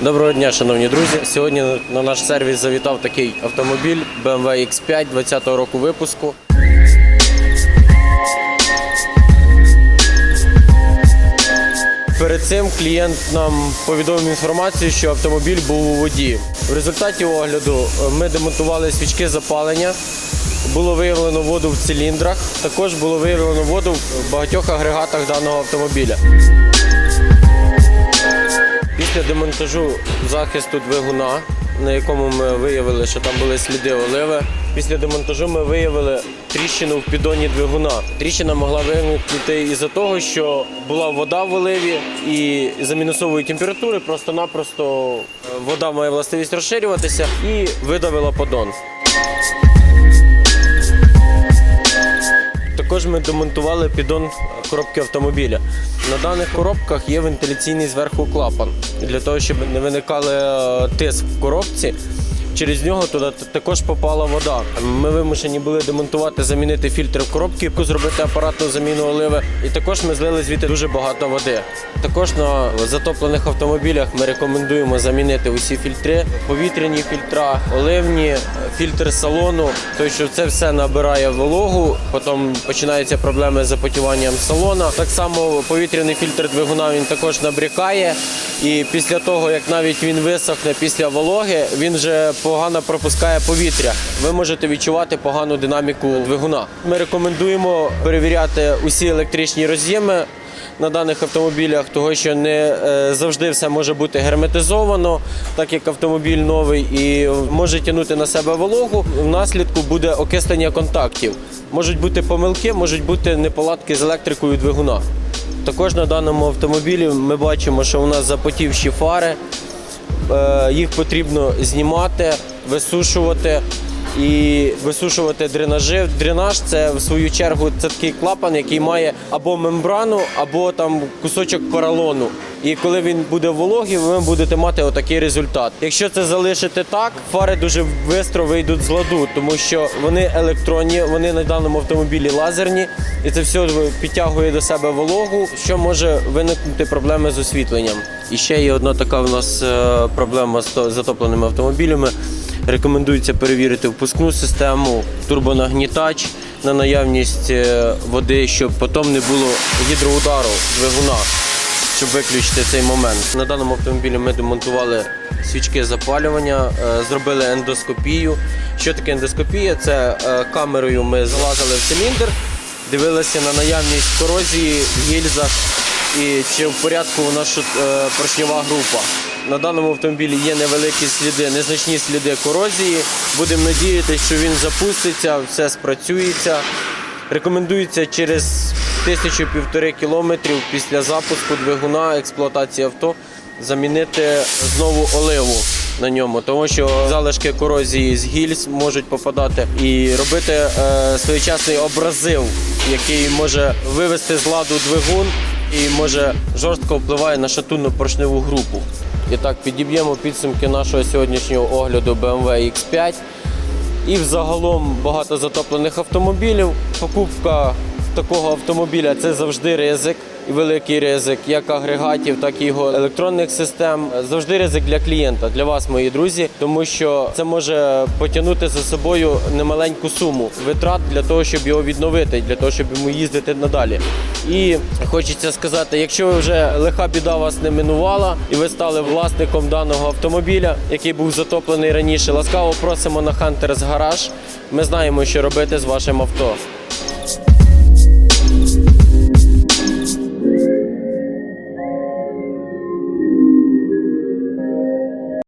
Доброго дня, шановні друзі. Сьогодні на наш сервіс завітав такий автомобіль BMW X5 20-го року випуску. Перед цим клієнт нам повідомив інформацію, що автомобіль був у воді. В результаті огляду е, ми демонтували свічки запалення. Було виявлено воду в циліндрах. Також було виявлено воду в багатьох агрегатах даного автомобіля. Після демонтажу захисту двигуна, на якому ми виявили, що там були сліди оливи. Після демонтажу ми виявили тріщину в піддоні двигуна. Тріщина могла виникнути із-за того, що була вода в оливі і за мінусової температури просто-напросто е, вода має властивість розширюватися і видавила поддон. Також ми демонтували піддон коробки автомобіля. На даних коробках є вентиляційний зверху клапан. Для того, щоб не виникали е, тиск в коробці, через нього туди також попала вода. Ми вимушені були демонтувати, замінити фільтр в коробці, зробити апаратну заміну оливи. І також ми злили звідти дуже багато води. Також на затоплених автомобілях ми рекомендуємо замінити усі фільтри, повітряні фільтра, оливні, фільтр салону, тому що це все набирає вологу, потім починаються проблеми з запотіванням салона. Так само повітряний фільтр двигуна він також набрікає. І після того, як навіть він висохне після вологи, він вже погано пропускає повітря. Ви можете відчувати погану динаміку двигуна. Ми рекомендуємо перевіряти усі електричні роз'єми на даних автомобілях, того що не е, завжди все може бути герметизовано, так як автомобіль новий і може тягнути на себе вологу. Внаслідку буде окислення контактів. Можуть бути помилки, можуть бути неполадки з електрикою двигуна. Також на даному автомобілі ми бачимо, що у нас запотівші фари. Е, Їх потрібно знімати, висушувати і висушувати дренажі. Дренаж це в свою чергу це такий клапан, який має або мембрану, або там кусочок поролону. І коли він буде вологий, ви будете мати отакий результат. Якщо це залишити так, фари дуже швидко вийдуть з ладу, тому що вони електронні, вони на даному автомобілі лазерні, і це все підтягує до себе вологу, що може виникнути проблеми з освітленням. І ще є одна така в нас е, проблема з то- затопленими автомобілями. Рекомендується перевірити впускну систему, турбонагнітач на наявність е, води, щоб потім не було гідроудару двигуна, щоб виключити цей момент. На даному автомобілі ми демонтували свічки запалювання, е, зробили ендоскопію. Що таке ендоскопія? Це е, камерою ми залазили в циліндр, дивилися на наявність корозії в гільзах і чи в порядку у нас поршньова група. На даному автомобілі є невеликі сліди, незначні сліди корозії. Будемо надіятися, що він запуститься, все спрацюється. Рекомендується через тисячу-півтори кілометрів після запуску двигуна експлуатації авто замінити знову оливу на ньому, тому що залишки корозії з гільз можуть попадати і робити е, своєчасний образив, який може вивести з ладу двигун і може жорстко впливає на шатунну поршневу групу. І так, підіб'ємо підсумки нашого сьогоднішнього огляду BMW X5. І взагалом багато затоплених автомобілів. Покупка такого автомобіля це завжди ризик і великий ризик, як агрегатів, так і його електронних систем. Завжди ризик для клієнта, для вас, мої друзі, тому що це може потягнути за собою немаленьку суму витрат для того, щоб його відновити, для того, щоб йому їздити надалі. І хочеться сказати, якщо ви вже лиха біда вас не минувала, і ви стали власником даного автомобіля, який був затоплений раніше, ласкаво просимо на Hunters Гараж. Ми знаємо, що робити з вашим авто.